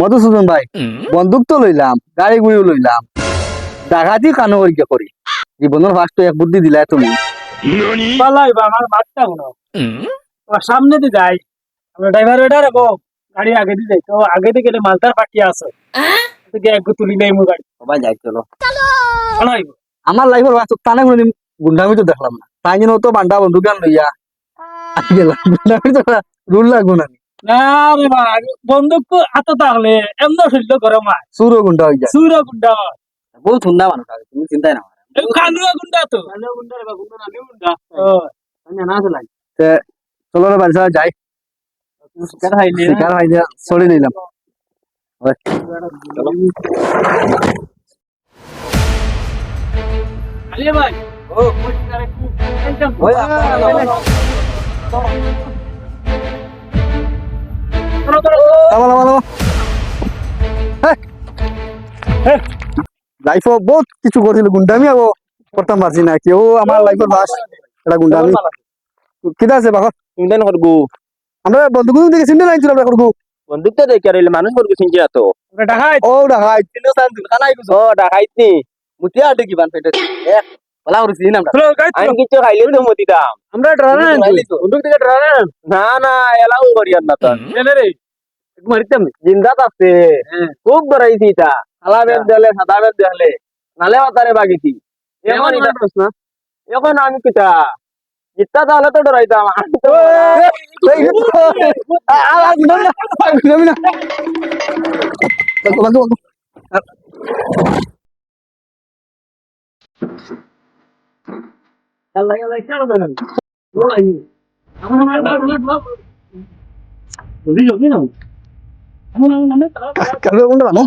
মধুসূদন ভাই বন্দুক তো লইলাম গাড়ি গুড়িও লইলাম। ডাকাতি কানো করি করি? জীবনের ফার্স্ট এক বুদ্ধি দিলাই তুমি। পালাই বা আমার বাচ্চা কোনো সামনে দিয়ে যাই। আমরা ড্রাইভার রাখো গাড়ি আগে দিয়ে যাই। তো আগে দিয়ে গেলে মালদার পাঠিয়ে আসো থেকে এক তুলি নেই মো গাড়ি সবাই যাই চলো। আমার লাইফের বাস্তব টানে কোনোদিন গুন্ডামি তো দেখলাম না। তাই জন্য তো বান্ডা বন্দুক গান লইয়া আই গেলাম গুন্ডামি তো রুল লাগবো না। না রে ভাই বন্দুক তো হাতে তাহলে এমন শরীর করে মাছ সুরো গুন্ডা হয়ে যায়। সুরা গুন্ডা বহুত ঠান্ডা মানুষ আছে তুমি চিন্তাই না খানুয়া গুন্ডা তো। খানুয়া গুন্ডা রে গুন্ডা না গুন্ডা। ও। চলো রে বাড়ি যাই। শিকার হাইলি শিকার ভাই চলে নিলাম। ভাই ও শিকারে খুব টেনশন লাইফ বহুত কিছু করছিল গুন্ডামি আবো করতাম পারছি না কেউ আমার লাইফের বাস এটা গুন্ডামি কিটা আছে বাকর ইন্ডিয়ান করগু আমরা বন্ধু গুলো দেখে চিন্তা নাই আমরা করব বন্দুক তো দেখে রইলে মানুষ করগু চিনছি না তো ঢাকায় ও ডাকাই তিনো সান গুছো ও ডাকাইত নি। মুতিয়া আটে কি বান পেটে এক বলা করছি না আমরা আমি কিছু খাইলে তো মতি দাম আমরা ড্রানা বন্দুক থেকে ড্রানা না না এলাও করিয়ার না তো রে মারিতাম জিন্দাত আছে। খুব ধরাইছি তা সাদা বেদ দেলে সাদা বেদ দেলে নালে বাতারে বাগিছি। এখন এটা প্রশ্ন। এখন আমি কিতা? জিত্তা তাহলে তো ডরাইতাম আমি তো এই আ আ গুন্ডামি না। গুন্ডামি না বাকো বাকো বাকো আল্লাহ আল্লাহ কেন দেন কালো গুন্ডা বানো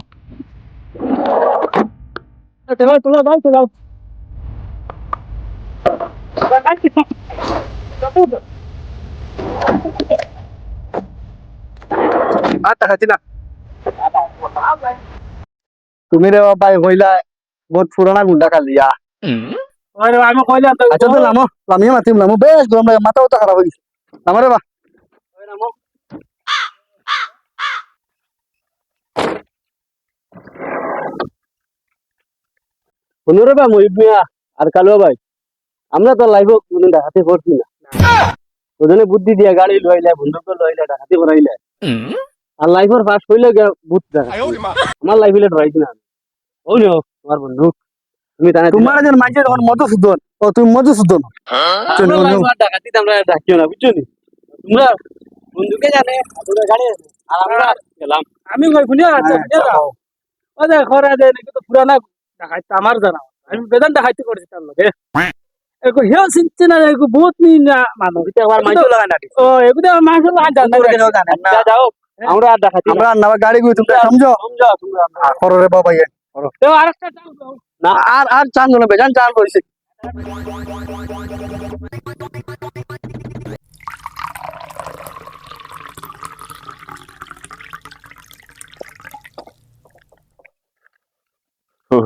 আর টাকা না তুমি রে বাবা কইলা বহুত পুরানা গুন্ডা কালিয়া আমি কইলাম তো আচ্ছা তো লামো লামিয়ে মাতিম লামো। বেশ গরম লাগে মাথা উতা খারাপ হয়ে গেছে। লামো রে বা শুনুরে বা মহিব মিয়া আর কালো ভাই আমরা তো লাইভ কোনদিন ডাকাতি করছি না। ওজনে বুদ্ধি দিয়া গাড়ি লইলে বন্ধুক লইলে ডাকাতি করাইলে আর লাইফের ফার্স্ট হইলে দেখা আমার লাইফ হইলে ডরাইছি না ও নিও তোমার বন্ধু তুমি তোমার যেন মাইজে যখন মধুসূদন। ও তুমি মধুসূদন। ডাকাতি আমরা ডাকিও না বুঝছ নি? তোমরা বন্ধুকে জানে গাড়ি আর আমরা গেলাম। আমি কই শুনিয়া খরা দে নাকি তো পুরানা দেখাইতে আমার জানা আমি বেদান দেখাইতে করেছি তার লগে। এগো হিও না এগো বহুত নি না মানুষ এটা আমার মাইতো লাগা না ও এগো তো মানুষ লাগা জানা যা যাও আমরা আর ডাকাতি আমরা না। গাড়ি গুই তোমরা সমঝো। সমঝো তোমরা আর করো বাবা ইয়ে। তো আরেকটা দাও, দাও। না আর আর চান না বেজান চান কইছে।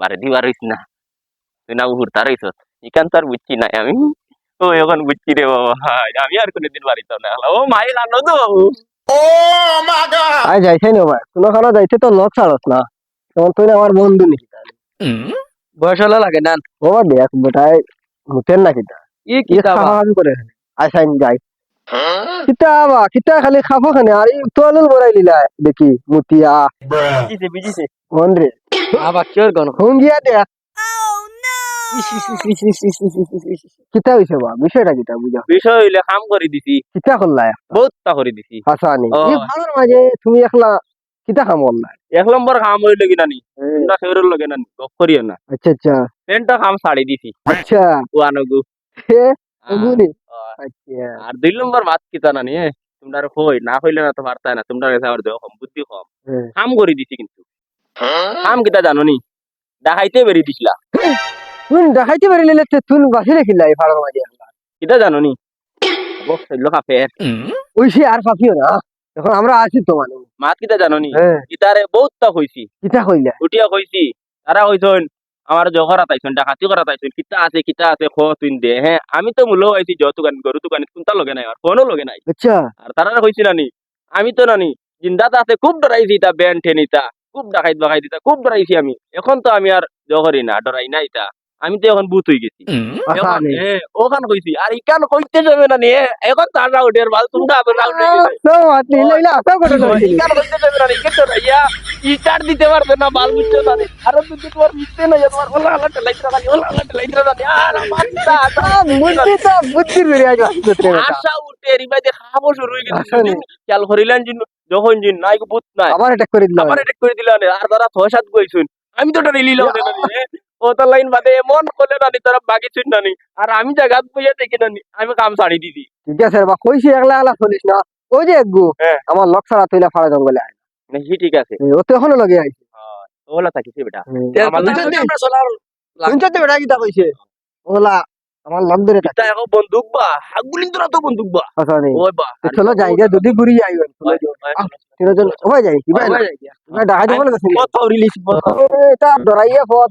বারে দি বাড়িস না তুই না উহুরতা রইছ ইকান তো আর বুঝছি না আমি ও এখন বুঝছি রে বাবা আমি আর কোনোদিন বাড়িতাম না ও মাই লানো তো বাবু আই যাইছে না ভাই কোনো খানা যাইতে তো লক ছাড়স না তখন তুই না আমার বন্ধু নাকি বয়স হলো লাগে না ও দেখ বেটাই মুতেন নাকি তা ই কি করে আইসাইন যাই কিতা বা কিতা খালি খাব খানে আর তোলল বড়াই লিলা দেখি মুতিয়া। বিজিছে বিজিছে। মন রে আবার কিয়র গন? গিয়া দেখ কিতা হইছে বা? বিষয়টা কিতা বুঝা বিষয় হইলে কাম করে দিছি। কিতা করলাই বহুত তা করে দিছি। হাসানি। এই ভালোর মাঝে তুমি একলা কিতা কাম করলাই এক নম্বর কাম হইলে কি নানি। তোমরা সেউরের লগে নানি? গপ করিও না। আচ্ছা আচ্ছা। পেনটা কাম ছাড়ি দিছি। আচ্ছা। ওয়ানগু হে ওগুনি আচ্ছা আর দুই নম্বর মাত কিতা নানি এ তোমরা কই? না কইলে না তো পারতাই না। তোমরা কাছে আমার দেহ কম বুদ্ধি কম। কাম করে দিছি কিন্তু। কাম কিতা জানো নি দেখাইতে বেরিয়ে দিছিলা। তুই দেখাইতে পারিলে লে তুই বাসি রেখিলা এই ফাড়ার মাঝে কিতা জানো নি ওই সে আর ফাঁকিও না। এখন আমরা আছি তো মানুষ। মাত কিতা জানো নি ইতারে বহুত তা হইছি কিতা কইলা। উঠিয়া কইছি। তারা কইছন আমার জহর তাইছন ডাকাতি করা তাইছন কিতা আছে কিতা আছে খ তুই দে হ্যাঁ আমি তো মূল আইছি জ তুকান গরু তুকান কোনটা লগে নাই আর ফোনও লগে নাই। আচ্ছা। আর তারা কইছি নানি আমি তো নানি জিন্দাতে আছে খুব ডরাইছি তা ব্যান্ড ঠেনিতা খুব ডাকাইত বাকাই দিতা খুব ডরাইছি আমি। এখন তো আমি আর জহরি না ডরাই নাই তা আমি তো এখন ভূত হয়ে গেছি। ওখান কইছি। আর ইকান কইতে যাবে না নি। এ, এখন তার রাউডের বাল তোমরা আবার রাউড তো আপনি লাইলা আশা করে ইকান কইতে যাবে না ইকে তো রাইয়া ইটার দিতে পারবে না বাল বুঝতে না নি। আর তুই তোমার মিশতে না তোমার ওলা আলা টেলাইতে না ওলা আলা টেলাইতে না আর আমার তা বুদ্ধি তো বুদ্ধির বেরিয়ে আজ আসতে আশা উঠে রিবাইতে খাব শুরু হয়ে গেছে। খেয়াল করিলেন জিন যখন জিন নাই গো ভূত নাই। আবার এটা করে দিলাম আবার এটা করে দিল আর তারা ছয় সাত গইছুন আমি তো ওটা নিলাম ও তো লাইন বাদে এমন করলে নানি তারা বাকি ছুন নানি। আর আমি জায়গাত বইয়া দেখি নানি আমি কাম ছাড়ি দিছি ঠিক আছে বা কইছি একলা একলা চলিস না? ওই যে একগু হ্যাঁ। আমার লক ছাড়া তুইলা ফাড়া জঙ্গলে আয়। নাকি ঠিক আছে। ও তো এখনও লগে আইছে। ওলা থাকিছে বেটা। আমার শুনছো লাগে তো? আমরা চলার শুনছো তো বেটা কিতা কইছে? ওলা আমার লক ধরে থাকে এখন বন্দুক বা? হাগুলিন তোরা তো বন্দুক বা? আচ্ছা ওই বা। চলো যাই গে যদি ঘুরি যাই তিনজন সবাই যাই কি ভাই না ঢাকা লাগে কত রিলিজ এটা ডরাইয়া পথ।